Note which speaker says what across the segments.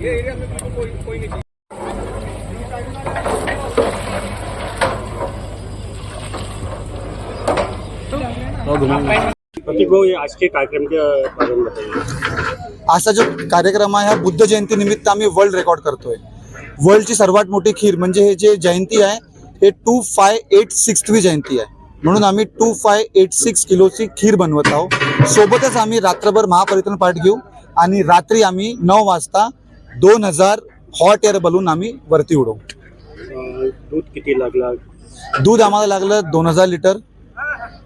Speaker 1: ये एरिया में कोई कोई नहीं बंधूंनो
Speaker 2: प्रतीक भाऊ ये आज के कार्यक्रम के बारे में बताइए.
Speaker 3: असा जो कार्यक्रम आहे हा बुद्ध जयंती निमित्त आम्ही वर्ल्ड रेकॉर्ड करतोय. वर्ल्डची सर्वात मोठी खीर म्हणजे हे जे जयंती आहे हे टू फाय एट सिक्सवी जयंती आहे. म्हणून आम्ही टू फाय एट सिक्स किलोची खीर बनवत आहोत. सोबतच आम्ही रात्रभर महापरितन पाठ घेऊ आणि रात्री आम्ही नऊ वाजता दोन हजार हॉट एअर बलून आम्ही वरती उडवू.
Speaker 2: दूध किती लागला?
Speaker 3: दूध आम्हाला लागलं दोन हजार लिटर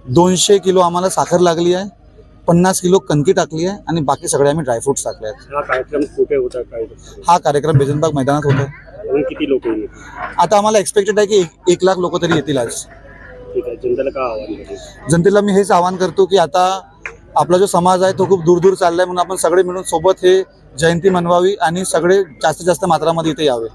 Speaker 3: दोनशे किलो आम्हाला साखर लागली आहे पन्नास किलो कणकी टाकली आहे आणि बाकी सगळे आम्ही ड्रायफ्रुट्स टाकले आहेत.
Speaker 2: हा कार्यक्रम कुठे होता काय
Speaker 3: हा कार्यक्रम बेजनबाग मैदानात होता.
Speaker 2: किती लोक येईल
Speaker 3: आता आम्हाला एक्सपेक्टेड आहे की एक- एक लाख लोक तरी येतील आज.
Speaker 2: ठीक आहे जनतेला काय आव्हान करेल
Speaker 3: जनतेला मी हेच आवाहन करतो की आता आपला जो समाज आहे तो खूप दूर दूर चाललाय म्हणून आपण सगळे मिळून सोबत हे जयंती मनवावी आणि सगळे जास्तीत जास्त मात्रामध्ये इथे यावे.